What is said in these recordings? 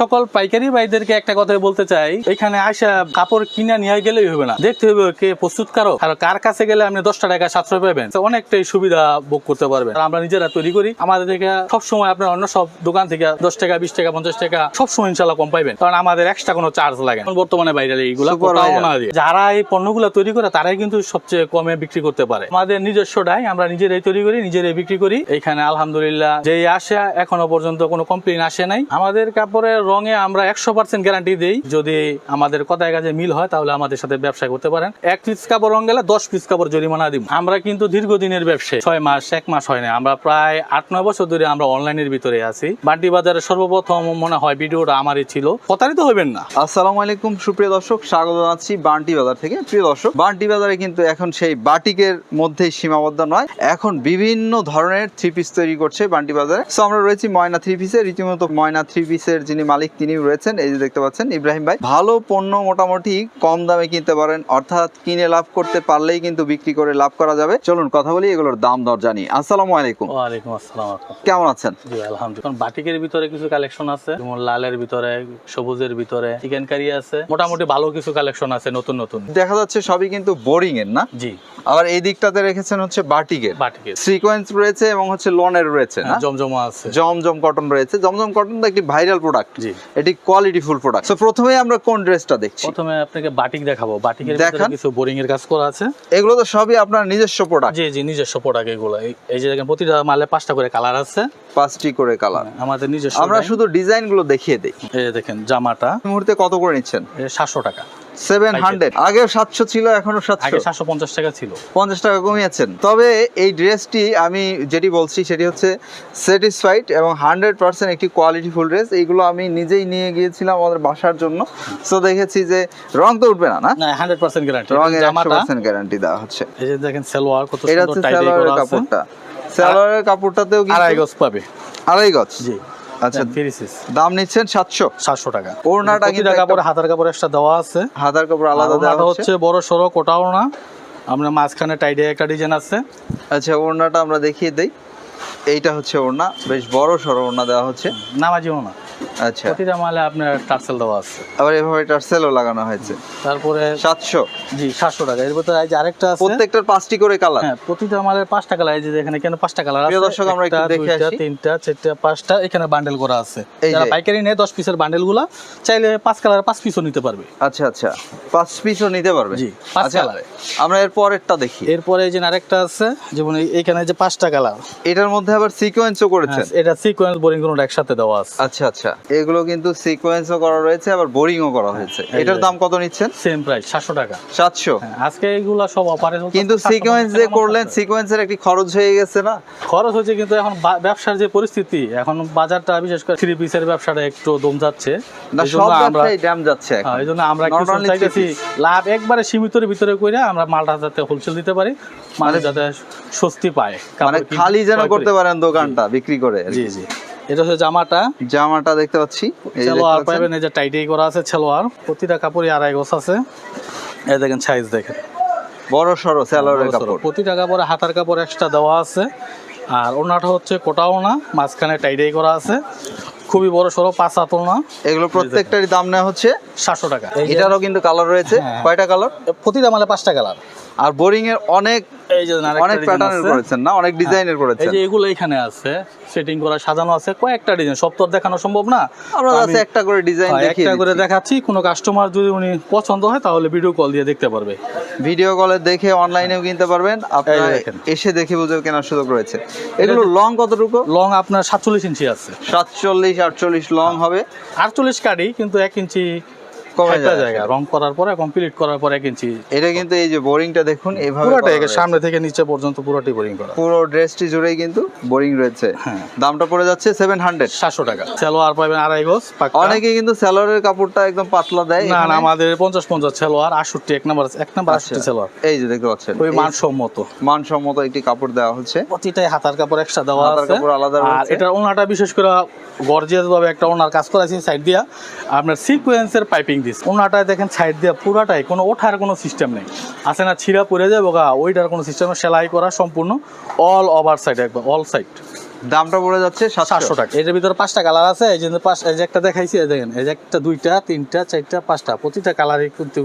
সকল পাইকারি ভাইদেরকে একটা কথাই বলতে চাই এখানে আসা কাপড় কিনে নিয়ে গেলেই হবে না। দেখতে হবে কে প্রস্তুতকারক আর কার কাছে গেলে আপনি দশটা টাকা সাতশো পাবেন। অনেকটাই সুবিধা ভোগ করতে পারবেন। আমরা নিজেরা তৈরি করি। আমাদের থেকে সবসময় আপনার অন্য সব দোকান থেকে দশ টাকা বিশ টাকা পঞ্চাশ টাকা সবসময় ইনশাল্লাহ কম পাইবেন। কারণ আমাদের এক্সট্রা কোনো চার্জ লাগে বর্তমানে বাইরে এইগুলা। যারা এই পণ্যগুলো তৈরি করে তারাই কিন্তু সবচেয়ে কমে বিক্রি করতে পারে। আমাদের নিজস্বটাই আমরা নিজেরাই তৈরি করি নিজেরাই বিক্রি করি। এখানে আলহামদুলিল্লাহ যেই আসে এখনও পর্যন্ত কোনো কমপ্লেন আসে নাই। আমাদের কাপড়ের রঙে আমরা একশো পার্সেন্ট গ্যারান্টি দিই। যদি আমাদের কথায় কাজে মিল হয়, তাহলে আমাদের সাথে ব্যবসা করতে পারেন। এক পিস কাপড় রং গেলে দশ পিস কাপড় জরিমানা দিব। আমরা কিন্তু দীর্ঘদিনের ব্যবসায়ী। ছয় মাস, এক মাস হয় না। আমরা প্রায় আট, নয় বছর ধরে আমরা অনলাইনের ভিতরে আছি। বান্টি বাজারে সর্বপ্রথম মনে হয় ভিডিওটা আমারই ছিল। প্রতারিত হবেন না। আসসালামু আলাইকুম, সুপ্রিয় দর্শক। স্বাগত জানাচ্ছি বান্টি বাজার থেকে। প্রিয় দর্শক, বান্টি বাজারে কিন্তু এখন সেই বাটিকের মধ্যেই সীমাবদ্ধ নয়। এখন বিভিন্ন ধরনের থ্রি পিস তৈরি করছে বান্টি বাজারে। সো আমরা রয়েছি ময়না থ্রি পিসের রীতিমতো ময়না থ্রি পিসের যিনি মালিক তিনি রয়েছেন এই যে দেখতে পাচ্ছেন ইব্রাহিম ভাই। ভালো পণ্য মোটামুটি কম দামে কিনতে পারেন অর্থাৎ কিনে লাভ করতে পারলেই কিন্তু বিক্রি করে লাভ করা যাবে। চলুন কথা বলি এগুলোর দাম দর জানি। আসসালামু আলাইকুম। ওয়ালাইকুম আসসালাম। কেমন আছেন? জি আলহামদুলিল্লাহ। বাটিকের ভিতরে কিছু কালেকশন আছে যেমন লালের ভিতরে সবুজের ভিতরে চিকেন কারি আছে। মোটামুটি ভালো কিছু কালেকশন আছে নতুন নতুন। দেখা যাচ্ছে সবই কিন্তু বোরিং এর না? জি। আবার এই দিকটাতে রেখেছেন হচ্ছে বাটিকের। বাটিকের। সিকোয়েন্স রয়েছে এবং হচ্ছে লনের রয়েছে না? হ্যাঁ, জমজমা আছে। জমজম কটন রয়েছে। জমজম কটন তো একটি ভাইরাল প্রোডাক্ট। জি। এটি কোয়ালিটি ফুল প্রোডাক্ট প্রথমে আমরা কোন ড্রেসটা দেখছি? প্রথমে আপনাকে বাটিক দেখাবো। বাটিকের ভিতরে কিছু বোরিং এর কাজ করা আছে। এগুলো তো সবই আপনার নিজস্ব প্রোডাক্ট জি জি নিজস্ব প্রোডাক্ট এগুলো। এই- যে দেখেন প্রতিটা মালে পাঁচটা করে কালার আছে। পাঁচটি করে কালার আমাদের নিজস্ব আমরা শুধু ডিজাইনগুলো দেখিয়ে দিই। এই দেখেন জামাটা। মুহূর্তে কত করে নিচ্ছেন? সাতশো টাকা। সেভেন হান্ড্রেড আগে সাতশো ছিল এখনও সাতশো। সাতশো পঞ্চাশ টাকা ছিল। পঞ্চাশ টাকা কমিয়েছেন তবে এই ড্রেসটি আমি যেটি বলছি সেটি হচ্ছে স্যাটিসফাইড এবং হান্ড্রেড পার্সেন্ট একটি কোয়ালিটি ড্রেস। এইগুলো আমি নিজেই নিয়ে গিয়েছিলাম আমাদের বাসার জন্য। সো দেখেছি যে রং তো উঠবে না না? হান্ড্রেড পার্সেন্ট গ্যারান্টি রঙের একশো পার্সেন্ট গ্যারান্টি দেওয়া হচ্ছে। এই যে দেখেন সালোয়ার কত এটা হচ্ছে সালোয়ারের কাপড়টা। সালোয়ারের কাপড়টাতেও আড়াই গজ পাবে। আড়াই গজ। জি। আচ্ছা দাম নিচ্ছেন টাকা। ওড়নাটা কিন্তু হাতার কাপড় একটা দেওয়া আছে। হাতার কাপড় আলাদা দেওয়া হচ্ছে। বড় কোটাও না। আমরা মাঝখানে টাইডে একটা ডিজাইন আছে। আচ্ছা ওড়নাটা আমরা দেখিয়ে দিই। এইটা হচ্ছে ওড়না। বেশ বড় সড়ো ওড়না দেওয়া হচ্ছে। নামাজি না। আচ্ছা। প্রতিটা মালে আপনার টার্সেল দেওয়া আছে। আবার এভাবে টার্সেলও লাগানো হয়েছে। তারপরে সাতশো? জি সাতশো টাকা। এর ভিতরে এই যে আরেকটা আছে। প্রত্যেকটার পাঁচটি করে কালার। হ্যাঁ প্রতিটা মালের পাঁচটা কালার। এই যে এখানে কেন পাঁচটা কালার আছে। প্রিয় দর্শক, আমরা একটু দেখে আসি। তিনটা চারটা পাঁচটা এখানে বান্ডেল করা আছে। যারা পাইকারি নেয় দশ পিসের বান্ডেলগুলা চাইলে পাঁচ কালার পাঁচ পিসও নিতে পারবে। আচ্ছা আচ্ছা। পাঁচ পিসও নিতে পারবে? জি, পাঁচ আচ্ছা কালারে। আমরা এর পরেরটা দেখি। এরপরে এই যে আরেকটা আছে যেমন এইখানে যে পাঁচটা কালার। এটার মধ্যে আবার সিকোয়েন্সও করেছেন। এটা সিকোয়েন্স বোরিং কোনটা একসাথে দেওয়া আছে। আচ্ছা আচ্ছা। এগুলো কিন্তু সিকোয়েন্সও করা রয়েছে আবার বোরিংও করা হয়েছে। এটার দাম কত নিচ্ছেন? সেম প্রাইস সাতশো টাকা। সাতশো? হ্যাঁ, আজকে এইগুলা সব অফারে কিন্তু সিকোয়েন্স যে করলেন সিকোয়েন্সের একটি খরচ হয়ে গেছে না? খরচ হচ্ছে কিন্তু এখন ব্যবসার যে পরিস্থিতি এখন বাজারটা বিশেষ করে থ্রি পিসের ব্যবসাটা একটু দম যাচ্ছে। না সব আমরা ব্যবসায় ড্যাম যাচ্ছে এখন। হ্যাঁ, এই জন্য আমরা কিছু চাইতেছি লাভ একবারে সীমিতর ভিতরে কইরা আমরা মালটা যাতে হোলসেল দিতে পারি মানে- যাতে স্বস্তি পায় মানে খালি যেন করতে পারেন দোকানটা বিক্রি করে জি জি। এটা হচ্ছে জামাটা। জামাটা দেখতে পাচ্ছি। এই যে ছেলোয়ার দেখতে পাইবেন এই যে টাইটাই করা আছে ছেলোয়ার। প্রতিটা কাপড়ই আড়াই গোছ আছে। এই দেখেন সাইজ দেখেন। বড় সড়ো স্যালোয়ারের সড়ো। কাপড়। প্রতিটা কাপড়ে হাতার কাপড় এক্সট্রা দেওয়া আছে। আর ওনাটা হচ্ছে কোটা ওনা মাঝখানে টাইডাই করা আছে। খুবই বড় সড়ো পাঁচ হাত ওনা এগুলো প্রত্যেকটারই দাম নেওয়া হচ্ছে সাতশো টাকা। এটারও কিন্তু কালার রয়েছে। হ্যাঁ। কয়টা কালার প্রতিটা মালে পাঁচটা কালার আর বোরিং এর অনেক অনেক প্যাটার্নের করেছেন না? অনেক ডিজাইনের এই যে এগুলো এখানে আছে সেটিং করা সাজানো আছে কয়েকটা ডিজাইন সব তো দেখানো সম্ভব না। আমরা আমি- একটা করে ডিজাইন হ্যাঁ, দেখিয়ে একটা করে দেখাচ্ছি। কোনো কাস্টমার যদি উনি পছন্দ হয় তাহলে ভিডিও কল দিয়ে দেখতে পারবে। ভিডিও কলে দেখে অনলাইনেও কিনতে পারবেন। আপনারা এসে দেখে বুঝে কেনার সুযোগ রয়েছে। এগুলো লং কতটুকু? লং আপনার সাতচল্লিশ ইঞ্চি আছে। সাতচল্লিশ আটচল্লিশ লং হবে। আটচল্লিশ কাটি কিন্তু এক ইঞ্চি কমে একটা জায়গা রং করার পরে কমপ্লিট করার পর এক ইঞ্চি এটা কিন্তু এই যে বোরিংটা দেখুন এভাবে পুরোটাই সামনে থেকে নিচে পর্যন্ত পুরোটাই বোরিং করা। পুরো ড্রেসটি জুড়েই কিন্তু বোরিং রয়েছে। হ্যাঁ। দামটা পড়ে যাচ্ছে সেভেন হান্ড্রেড সাতশো টাকা। সালোয়ার পাবেন আড়াই গোজ অনেকে কিন্তু স্যালোয়ারের কাপড়টা একদম পাতলা দেয় না না আমাদের পঞ্চাশ পঞ্চাশ সালোয়ার আটষট্টি এক নাম্বার এক নাম্বার আচ্ছা। সালোয়ার। এই যে দেখতে পাচ্ছেন ওই এই মানসম্মত। মানসম্মত একটি কাপড় দেওয়া হচ্ছে। প্রতিটাই হাতার কাপড় এক্সট্রা দেওয়া আছে। কাপড় আলাদা আর। ওনাটা বিশেষ করে গর্জিয়াস ভাবে একটা ওনার কাজ করা আছে সাইড দিয়া। আপনার সিকোয়েন্সের পাইপিং দিস ওনাটায় দেখেন সাইড দিয়া পুরাটাই কোনো ওঠার কোনো সিস্টেম নেই। আছে না ছিঁড়া পড়ে যাবে গা ওইটার কোনো সিস্টেম সেলাই করা সম্পূর্ণ অল ওভার সাইড একদম অল সাইড দামটা পড়ে যাচ্ছে সাতশো। টাকা। এটার ভিতরে পাঁচটা কালার আছে এই যে পাঁচ এই যে একটা দেখাইছি এই দেখেন এই যে একটা দুইটা তিনটা চারটা পাঁচটা প্রতিটা কালারই কিন্তু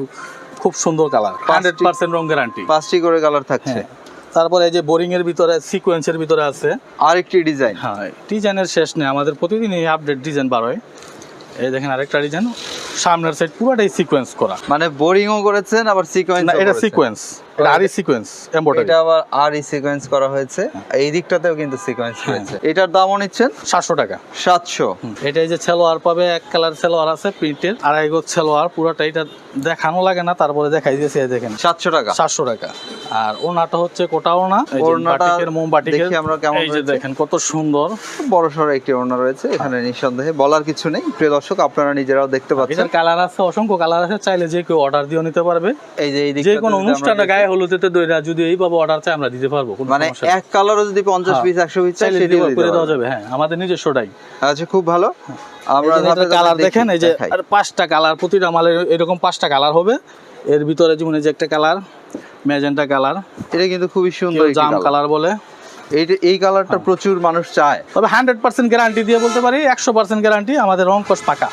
খুব সুন্দর কালার হান্ড্রেড পার্সেন্ট রং গ্যারান্টি পাঁচটি করে কালার থাকছে। হ্যাঁ। তারপরে এই যে বোরিং এর ভিতরে সিকোয়েন্সের ভিতরে আছে। আরেকটি ডিজাইন হ্যাঁ ডিজাইনের শেষ নেই আমাদের প্রতিদিনই আপডেট ডিজাইন বার হয়। এই দেখেন আরেকটা ডিজাইন সামনের সাইড পুরোটাই সিকোয়েন্স করা। মানে বোরিংও করেছেন আবার সিকোয়েন্স না এটা সিকোয়েন্স আরই সিকোয়েন্স এমব্রয়ডারি এটা আবার আর সিকোয়েন্স করা হয়েছে। এই দিকটাতেও কিন্তু সিকোয়েন্স হ্যাঁ। এটার দামও নিচ্ছেন? সাতশো টাকা। সাতশো। এটা এই যে সেলোয়ার পাবে এক কালার সেলোয়ার আছে প্রিন্টের। আড়াই গোজ সেলোয়ার পুরোটা এটা দেখানো লাগে না তারপরে দেখাই দিয়েছে দেখেন। সাতশো টাকা। সাতশো টাকা। আর ওনাটা হচ্ছে কোটা ওনা দেখি আমরা কেমন এই যে দেখেন কত সুন্দর। বড় সড়ো একটি ওড়না রয়েছে এখানে নিঃসন্দেহে বলার কিছু নেই। প্রিয় দর্শক আপনারা নিজেরাও দেখতে পাচ্ছেন। কালার আছে অসংখ্য কালার আছে চাইলে যে কেউ অর্ডার দিয়ে নিতে পারবে। এই যে এই যে কোনো অনুষ্ঠানে দেখি, গায়ে হলুদেতে দইরা যদি এইভাবে অর্ডার চাই আমরা দিতে পারব কোনো মানে এক কালারও যদি পঞ্চাশ হ্যাঁ। পিস একশো পিস চাই দিতে করে দেওয়া যাবে হ্যাঁ আমাদের নিজস্বটাই আচ্ছা খুব ভালো। আমরা কালার দেখেন এই যে আর পাঁচটা কালার প্রতিটা মালের এরকম পাঁচটা কালার হবে। এর ভিতরে যেমন এই যে একটা কালার ম্যাজেন্টা কালার এটা কিন্তু খুবই সুন্দর জাম কালার বলে। এই এই কালারটা প্রচুর মানুষ চায়। তবে হান্ড্রেড পার্সেন্ট গ্যারান্টি দিয়ে বলতে পারি একশো পার্সেন্ট গ্যারান্টি আমাদের রং কষ পাকা।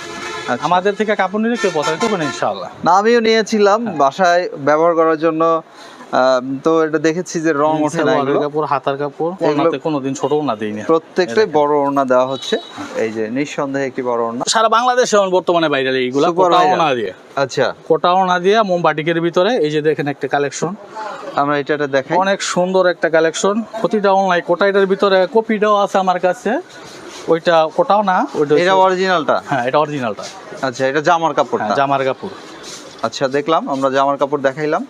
আমাদের থেকে কাপড় নিলে কেউ পছন্দ করবে না ইনশাআল্লাহ। না আমিও নিয়েছিলাম বাসায় ব্যবহার করার জন্য। তো এটা দেখেছি যে রং ওঠে না এগুলো। কাপড় হাতার কাপড় ওনাতে কোনোদিন ছোটও না দিই না প্রত্যেকটাই বড় ওড়না দেওয়া হচ্ছে। এই যে নিঃসন্দেহে একটি বড় ওড়না। সারা বাংলাদেশে বর্তমানে বাইরে এইগুলা Super কোটাও viral। না দিয়ে। আচ্ছা। কোটাও না দিয়ে মোমবাটিকের ভিতরে এই যে দেখেন একটা কালেকশন আমরা এটা দেখাই। অনেক সুন্দর একটা কালেকশন প্রতিটা অনলাইন কোটাইটার ভিতরে কপিটাও আছে আমার কাছে। ওইটা কোটাও না ওইটা এটা অরিজিনালটা হ্যাঁ এটা অরিজিনালটা আচ্ছা এটা জামার কাপড়টা? জামার কাপড়। আচ্ছা দেখলাম আমরা জামার কাপড় দেখাইলাম।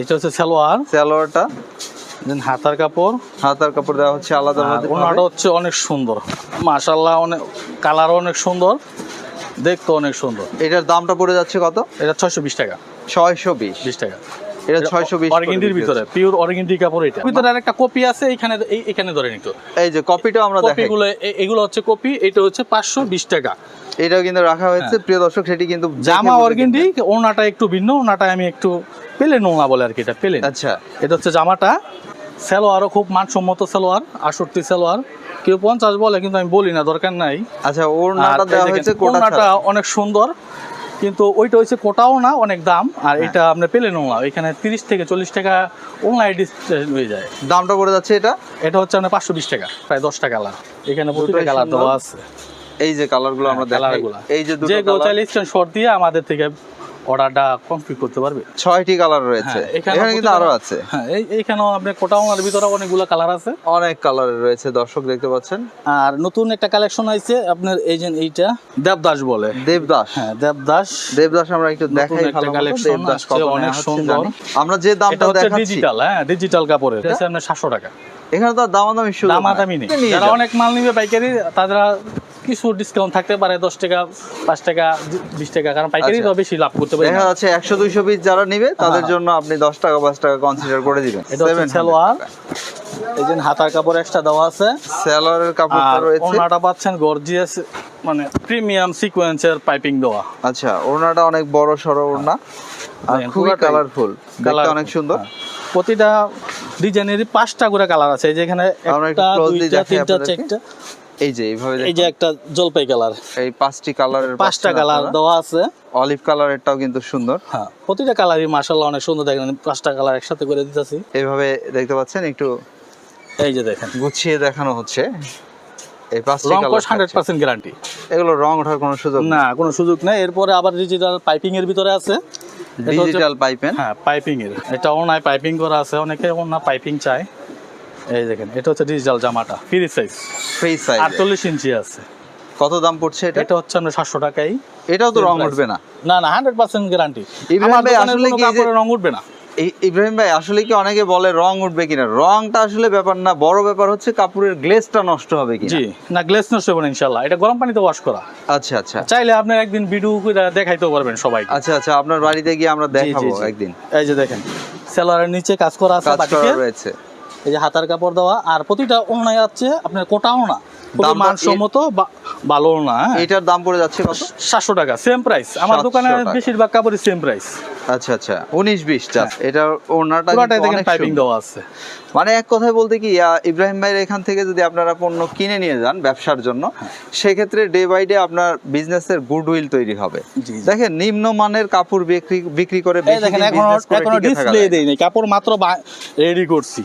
এটা হচ্ছে সালোয়ার। সালোয়ারটা? দেন হাতার কাপড়। হাতার কাপড় দেওয়া হচ্ছে আলাদা আলাদা ওনাটা হচ্ছে অনেক সুন্দর। মাশাল্লাহ অনেক কালারও অনেক সুন্দর দেখতে অনেক সুন্দর। এটার দামটা পড়ে যাচ্ছে কত? এটা ছয়শো বিশ টাকা। ছয়শো বিশ। বিশ টাকা। এটা ছয়শো বিশ অর্গেন্ডির ভিতরে পিওর অর্গেন্ডি কাপড় এটা। ভিতরে আরেকটা কপি আছে এখানে এখানে ধরে নিত। এই যে কপিটাও আমরা দেখাই। কপিগুলো এগুলো হচ্ছে কপি এটা হচ্ছে পাঁচশো বিশ টাকা। এটাও কিন্তু রাখা হয়েছে প্রিয় দর্শক সেটি কিন্তু হ্যাঁ। জামা অর্গেন্ডি ওনাটা একটু ভিন্ন ওনাটা আমি একটু পেলেন ওনা বলে আর কি এটা পেলেন আচ্ছা। এটা হচ্ছে জামাটা সালোয়ারও খুব মানসম্মত সালোয়ার আষট্টি সালোয়ার। কেউ পঞ্চাশ বলে কিন্তু আমি বলি না দরকার নাই। আচ্ছা ওড়নাটা দেওয়া হয়েছে ওড়নাটা অনেক সুন্দর। কিন্তু ওইটা হচ্ছে কোটাও না অনেক দাম। আর এটা আপনি পেলেন না। এখানে তিরিশ থেকে চল্লিশ টাকা অনলাইন ডিসপ্লে হয়ে যায়। দামটা পড়ে যাচ্ছে এটা? এটা হচ্ছে আপনার পাঁচশো বিশ টাকা প্রায় দশটা কালার। এখানে প্রতিটা কালার দেওয়া আছে। এই যে কালারগুলো আমরা দেখাই কালারগুলো। এই যে দুটো যে গোচাল কালার। শর্ট দিয়ে আমাদের থেকে অর্ডারটা কমপ্লিট করতে পারবে? ছয়টি কালার রয়েছে। হ্যাঁ, এখানে কিন্তু আরও আছে। হ্যাঁ এইখানেও ভিতরে অনেকগুলো কালার আছে। অনেক কালারের রয়েছে দর্শক দেখতে পাচ্ছেন। আর নতুন একটা কালেকশন আপনার এই যে এইটা দেবদাস বলে। দেবদাস। হ্যাঁ দেবদাস। দেবদাস আমরা একটু দেখাই ভালো collection দেবদাস অনেক সুন্দর। আমরা যে দামটা দেখাচ্ছি। ডিজিটাল হ্যাঁ ডিজিটাল কাপড়ের। এটা আপনার সাতশো টাকা। এখানে তো দামাদামি শুরু দামাদামি নেই। যারা অনেক মাল নিবে পাইকারি তারা কিছু ডিসকাউন্ট থাকতে পারে দশ টাকা পাঁচ টাকা বিশ টাকা কারণ পাইকারি আচ্ছা। তো বেশি লাভ করতে পারে দেখা যাচ্ছে একশো দুইশো পিস যারা নিবে তাদের হ্যাঁ। জন্য আপনি দশ টাকা পাঁচ টাকা কনসিডার করে দিবেন। এটা হচ্ছে সালোয়ার। এই যে হাতার কাপড় এক্সট্রা দেওয়া আছে। সালোয়ারের কাপড়টা রয়েছে। ওনাটা পাচ্ছেন গর্জিয়াস মানে প্রিমিয়াম সিকোয়েন্সের পাইপিং দেওয়া। আচ্ছা ওড়নাটা অনেক বড় সড়ো ওড়না। আর খুবই কালারফুল দেখতে অনেক সুন্দর। হ্যাঁ। প্রতিটা ডিজাইনেরই পাঁচটা করে কালার আছে। এই যে এখানে আমরা একটু একটা দুইটা তিনটা চারটা। এই যে এইভাবে এই যে একটা জলপাই কালার। এই পাঁচটি কালারের পাঁচটা কালার দেওয়া আছে। অলিভ কালারেরটাও কিন্তু সুন্দর। হ্যাঁ প্রতিটা কালারই মাশাআল্লাহ অনেক সুন্দর। দেখেন পাঁচটা কালার একসাথে করে দিতেছি। এইভাবে দেখতে পাচ্ছেন একটু এই যে দেখেন। গুছিয়ে দেখানো হচ্ছে। এই পাঁচটি colour course hundred percent guarantee এগুলো রং ওঠার কোনো সুযোগ না কোনো সুযোগ নেই। এরপরে আবার ডিজিটাল পাইপিং এর ভিতরে আছে। ডিজিটাল পাইপেন হ্যাঁ পাইপিং এর। এটা ওনায় পাইপিং করা আছে। অনেকে ওনা পাইপিং চায়। এই দেখেন এটা হচ্ছে ডিজিটাল জামাটা। ফ্রি সাইজ ফ্রি সাইজ আটচল্লিশ ইঞ্চি আছে। কত দাম পড়ছে এটা? এটা হচ্ছে আমরা সাতশো টাকাই এটাও তো রং উঠবে না। না না হান্ড্রেড পার্সেন্ট গ্যারান্টি ইব্রাহিম ভাই, আসলে কি এই যে- রং উঠবে না। ইব্রাহিম ভাই আসলে কি অনেকে বলে রং উঠবে কিনা? রংটা আসলে ব্যাপার না বড় ব্যাপার হচ্ছে কাপড়ের গ্লেজটা নষ্ট হবে কিনা। জি না গ্লেস নষ্ট হবে না ইনশাল্লাহ এটা গরম পানিতে ওয়াশ করা। আচ্ছা আচ্ছা। চাইলে আপনি একদিন ভিডিও করে দেখাইতেও পারবেন সবাই আচ্ছা আচ্ছা আপনার বাড়িতে গিয়ে আমরা দেখাবো একদিন। এই যে দেখেন সেলোয়ারের নিচে কাজ করা আছে কাজ করা রয়েছে। এই যে হাতার কাপড় দেওয়া আর প্রতিটা ওনায় আছে আপনার কোটাও না খুবই দামটা- মানসম্মত বা ভালো না হ্যাঁ। এটার দাম পড়ে যাচ্ছে কত? সাতশো টাকা সেম প্রাইস আমার দোকানে বেশিরভাগ কাপড়ই সেম প্রাইস আচ্ছা আচ্ছা। উনিশ বিশ জাস্ট এটা ওনাটা দেখেন পাইপিং দেওয়া আছে। মানে এক কথায় বলতে কি ইব্রাহিম ভাইয়ের এখান থেকে যদি আপনারা পণ্য কিনে নিয়ে যান ব্যবসার জন্য হ্যাঁ। সেক্ষেত্রে ডে বাই ডে আপনার বিজনেসের গুডউইল তৈরি হবে। দেখেন নিম্নমানের কাপড় বিক্রি বিক্রি করে দেখেন এখনও এখনও ডিসপ্লে। দেইনি কাপড় মাত্র রেডি করছি।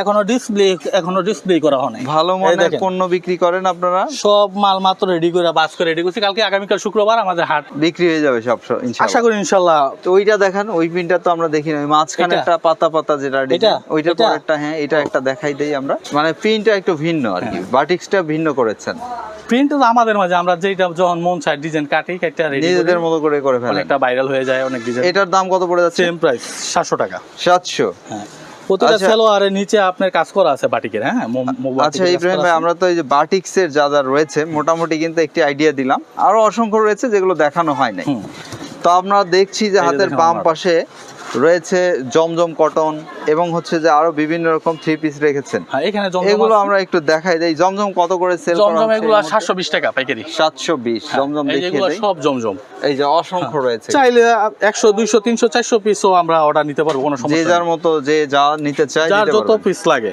এখনও ডিসপ্লে এখনও ডিসপ্লে করা হয়নি ভালো মানের পণ্য বিক্রি করেন আপনারা। সব মাল মাত্র রেডি করে বাস করে রেডি করছি। কালকে আগামীকাল শুক্রবার আমাদের হাট। বিক্রি হয়ে যাবে সব আশা করি ইনশাল্লাহ। তো ওইটা দেখেন ওই পিনটা তো আমরা দেখি না। ওই মাঝখানে একটা পাতা পাতা যেটা এটা? ওইটা এটা? পরেরটা হ্যাঁ এটা একটা দেখাই দেই আমরা। মানে প্রিন্টটা একটু ভিন্ন আর কি। বাটিক্সটা ভিন্ন করেছেন। প্রিন্ট তো আমাদের মাঝে আমরা যেটা যখন মন চাই ডিজাইন কাটি কাটটা রেডি নিজেদের মতো করে করে ফেলেন। অনেকটা ভাইরাল হয়ে যায় অনেক ডিজাইন এটার দাম কত পড়ে যাচ্ছে? সেম প্রাইস সাতশো টাকা। সাতশো। হ্যাঁ। প্রতিটা আচ্ছা। সেলোয়ারের নিচে আপনার কাজ করা আছে বাটিকের হ্যাঁ? আচ্ছা ইব্রাহিম ভাই আমরা তো এই যে বাটিক্সের যা যা রয়েছে মোটামুটি কিন্তু একটি আইডিয়া দিলাম। আরও অসংখ্য রয়েছে যেগুলো দেখানো হয় নাই। তো আমরা দেখছি যে হাতের বাম। পাশে রয়েছে জমজম কটন এবং হচ্ছে যে আরও বিভিন্ন রকম থ্রি পিস রেখেছেন। হ্যাঁ এখানে এগুলো আমরা একটু দেখাই দেই। জমজম কত করে সেল করা জমজম এগুলো সাতশো বিশ টাকা পাইকারি। সাতশো বিশ জমজম দেখিয়ে দেই। সব জমজম। এই যে অসংখ্য রয়েছে। চাইলে একশো দুইশো তিনশো চারশো পিসও আমরা অর্ডার নিতে পারব কোনো যে যার মতো যে যা নিতে চাই যার যত পিস লাগে।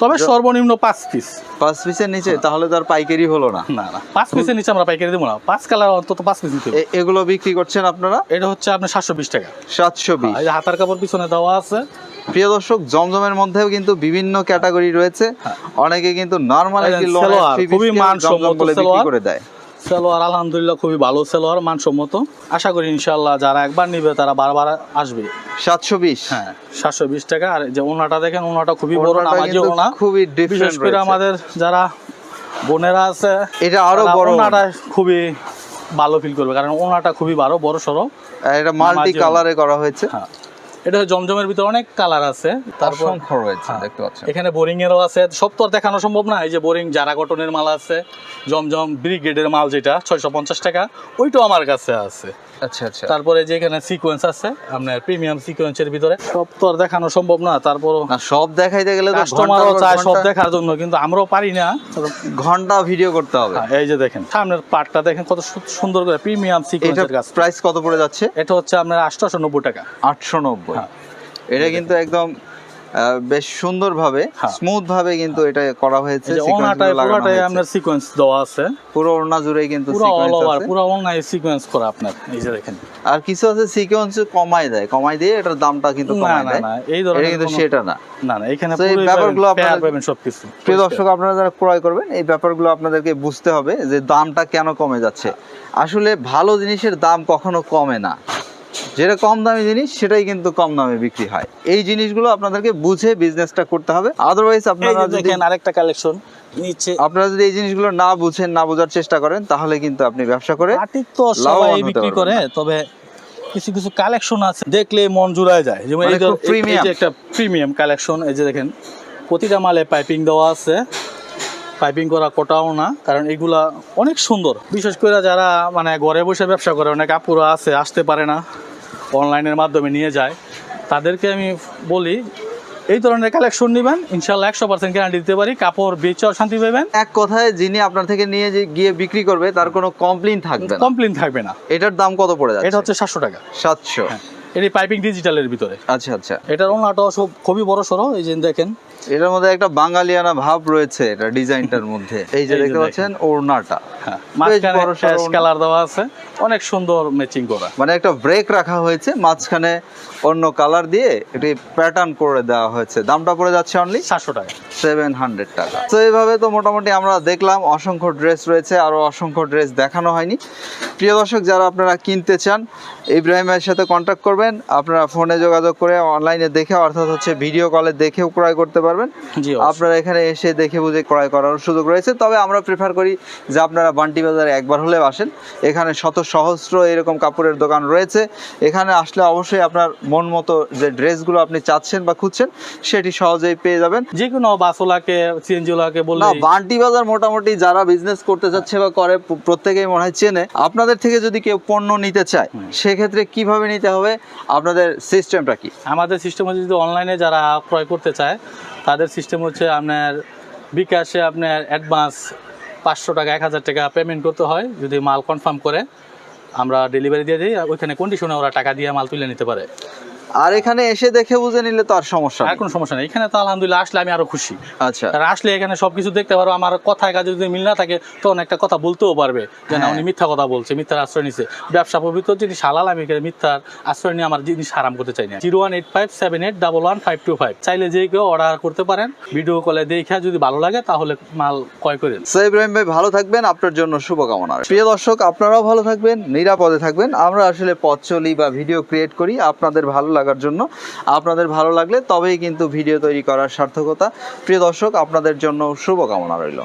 তবে সর্বনিম্ন পাঁচ পিস পাঁচ পিসের নিচে তাহলে তো আর পাইকারি হলো না। না না। পাঁচ পিসের নিচে আমরা পাইকারি দেবো না। পাঁচ কালার অন্তত পাঁচ পিস দিতে এগুলো বিক্রি করছেন আপনারা? এটা হচ্ছে আপনার সাতশো বিশ টাকা। সাতশো বিশ। হাতার কাপড় পিছনে দেওয়া আছে। প্রিয় দর্শক জমজমের মধ্যেও কিন্তু বিভিন্ন ক্যাটাগরি রয়েছে। হ্যাঁ। অনেকে কিন্তু নর্মাল একটি খুবই মান বলে বিক্রি করে দেয়। সেলোয়ার আলহামদুলিল্লাহ খুবই ভালো সেলোয়ার মানসম্মত। আশা করি ইনশাল্লাহ যারা একবার নিবে তারা বারবার আসবে। সাতশো বিশ। হ্যাঁ সাতশো বিশ টাকা। আর যে ওনাটা দেখেন ওনাটা খুবই বড় নামাজি ওনা খুবই বিশেষ করে আমাদের যারা বোনেরা আছে এটা আরও বড় ওনাটা খুবই ভালো ফিল করবে কারণ ওনাটা খুবই ভালো বড় সড়ো। এটা মাল্টি কালারে করা হয়েছে। হ্যাঁ। এটা জমজমের ভিতরে অনেক কালার আছে। তারপর অসংখ্য রয়েছে হ্যাঁ। দেখতে পাচ্ছেন। এখানে বোরিং এরও আছে। সব তো আর দেখানো সম্ভব না। এই যে বোরিং যারা কটনের মাল আছে জমজম ব্রিগেডের মাল যেটা ছয়শো পঞ্চাশ টাকা ওইটাও আমার কাছে আছে। আচ্ছা আচ্ছা। তারপরে যে এখানে সিকোয়েন্স আছে আপনার প্রিমিয়াম সিকোয়েন্সের ভিতরে সব তো আর দেখানো সম্ভব না তারপরও সব দেখাইতে গেলে কাস্টমারও চায় সব দেখার জন্য কিন্তু আমরাও পারি না। ঘণ্টা ভিডিও করতে হবে। হ্যাঁ, এই যে দেখেন সামনের পার্টটা দেখেন কত সুন্দর করে প্রিমিয়াম সিকোয়েন্সের গাছ প্রাইস কত পড়ে যাচ্ছে? এটা হচ্ছে আপনার আটশো নব্বই টাকা। আটশো নব্বই। হ্যাঁ। এটা কিন্তু একদম বেশ সুন্দর ভাবে হ্যাঁ। স্মুথ ভাবে কিন্তু এটা করা হয়েছে পুরোটাই আপনার সিকোয়েন্স দেওয়া আছে। পুরো ওড়না জুড়ে কিন্তু পুরো অল ওভার পুরো অনলাইন সিকোয়েন্স করা আপনার এই যে দেখেন। আর কিছু আছে সিকোয়েন্স কমাই দেয় কমাই দিয়ে এটার দামটা কিন্তু কমাই দেয়। এই ধরনের কিন্তু সেটা না। না না এখানে তো এই ব্যাপারগুলো আপনারা- পাবেন সবকিছু। প্রিয় দর্শক আপনারা যারা ক্রয় করবেন এই ব্যাপারগুলো আপনাদেরকে বুঝতে হবে যে দামটা কেন কমে যাচ্ছে। আসলে ভালো জিনিসের দাম কখনো কমে না। যেটা কম দামি জিনিস সেটাই কিন্তু কম দামে বিক্রি হয়। এই জিনিসগুলো আপনাদেরকে বুঝে বিজনেসটা করতে হবে। আদারওয়াইজ আপনারা যদি দেখেন আরেকটা কালেকশন নিচে আপনারা যদি এই জিনিসগুলো না বুঝেন না বোঝার চেষ্টা করেন তাহলে কিন্তু আপনি ব্যবসা করে তো সবাই বিক্রি করে তবে কিছু কিছু কালেকশন আছে দেখলে মন জুড়ায় যায়। যেমন মানে এই যে একটা প্রিমিয়াম কালেকশন এই যে দেখেন প্রতিটা মালে পাইপিং দেওয়া আছে। পাইপিং করা কোটাও না কারণ এগুলা অনেক সুন্দর। বিশেষ করে যারা মানে ঘরে বসে ব্যবসা করে অনেক আপুরা আছে আসতে পারে না। অনলাইনের মাধ্যমে নিয়ে যায় তাদেরকে আমি বলি এই ধরনের কালেকশন নেবেন ইনশাল্লাহ একশো পার্সেন্ট গ্যারান্টি দিতে পারি কাপড় বেচাও শান্তি পাবেন। এক কথায় যিনি আপনার থেকে নিয়ে যে গিয়ে বিক্রি করবে তার কোনো কমপ্লেন থাকবে কমপ্লেন থাকবে না। এটার দাম কত পড়ে যাবে এটা হচ্ছে সাতশো টাকা। সাতশো। এটি পাইপিং ডিজিটালের ভিতরে। আচ্ছা আচ্ছা। এটার ওনাটাও সব খুবই বড় সড়ো এই যে দেখেন। এটার মধ্যে একটা বাঙালিয়ানা ভাব রয়েছে এটা ডিজাইনটার মধ্যে। এই যে দেখতে পাচ্ছেন ওড়নাটা। হ্যাঁ কালার দেওয়া আছে অনেক সুন্দর ম্যাচিং করা। মানে একটা ব্রেক রাখা হয়েছে মাঝখানে অন্য কালার দিয়ে একটি প্যাটার্ন করে দেওয়া হয়েছে। দামটা পড়ে যাচ্ছে অনলি সাতশো টাকা। সেভেন হান্ড্রেড টাকা। তো এইভাবে তো মোটামুটি আমরা দেখলাম অসংখ্য ড্রেস রয়েছে আরও অসংখ্য ড্রেস দেখানো হয়নি। প্রিয় দর্শক যারা আপনারা কিনতে চান ইব্রাহিমের সাথে কন্ট্যাক্ট করবেন। আপনারা ফোনে যোগাযোগ করে অনলাইনে দেখে অর্থাৎ হচ্ছে ভিডিও কলে দেখেও ক্রয় করতে পারবেন। আপনারা এখানে এসে দেখে বুঝে ক্রয় করার সুযোগ রয়েছে। তবে আমরা প্রেফার করি যে আপনারা বান্টি বাজারে একবার হলেও আসেন। এখানে শত সহস্র এরকম কাপড়ের দোকান রয়েছে। এখানে আসলে অবশ্যই আপনার মন মতো যে ড্রেসগুলো আপনি চাচ্ছেন বা খুঁজছেন সেটি সহজেই পেয়ে যাবেন। যে কোনো বাসওয়ালাকে সিএনজিওয়ালাকে বললে না বান্টি বাজার মোটামুটি যারা বিজনেস করতে চাচ্ছে বা করে প্রত্যেকেই মনে হয় চেনে। আপনাদের থেকে যদি কেউ পণ্য নিতে চায় সেক্ষেত্রে কীভাবে নিতে হবে? আপনাদের সিস্টেমটা কি? আমাদের সিস্টেম হচ্ছে যদি অনলাইনে যারা ক্রয় করতে চায়, তাদের সিস্টেম হচ্ছে আপনার বিকাশে আপনার অ্যাডভান্স পাঁচশো টাকা, এক হাজার টাকা পেমেন্ট করতে হয়। যদি মাল কনফার্ম করে, আমরা ডেলিভারি দিয়ে দিই ওইখানে কন্ডিশনে ওরা টাকা দিয়ে মাল তুলে নিতে পারে। আর এখানে এসে দেখে বুঝে নিলে তো আর সমস্যা আর কোনো সমস্যা নেই। এখানে তো আলহামদুলিল্লাহ আসলে আমি আরও খুশি। আচ্ছা। আর আসলে এখানে সবকিছু দেখতে পারো আমার কথায় কাজে যদি মিল না থাকে তখন একটা কথা বলতেও পারবে। যে না হ্যাঁ। উনি মিথ্যা কথা বলছে মিথ্যার আশ্রয় নিছে। ব্যবসা পবিত্র জিনিস হালাল আমি এখানে মিথ্যার আশ্রয় নিয়ে আমার জিনিস হারাম করতে চাই না। Zero one eight five seven eight double one five two five. চাইলে যে কেউ অর্ডার করতে পারেন। ভিডিও কলে দেখে যদি ভালো লাগে তাহলে মাল ক্রয় করেন সো ইব্রাহিম ভাই ভালো থাকবেন। আপনার জন্য শুভকামনা প্রিয় দর্শক আপনারাও ভালো থাকবেন নিরাপদে থাকবেন। আমরা আসলে পথ চলি বা ভিডিও ক্রিয়েট করি। আপনাদের ভালো লাগার জন্য আপনাদের ভালো লাগলে তবেই কিন্তু ভিডিও তৈরি করার সার্থকতা। প্রিয় দর্শক, আপনাদের জন্য শুভকামনা রইল।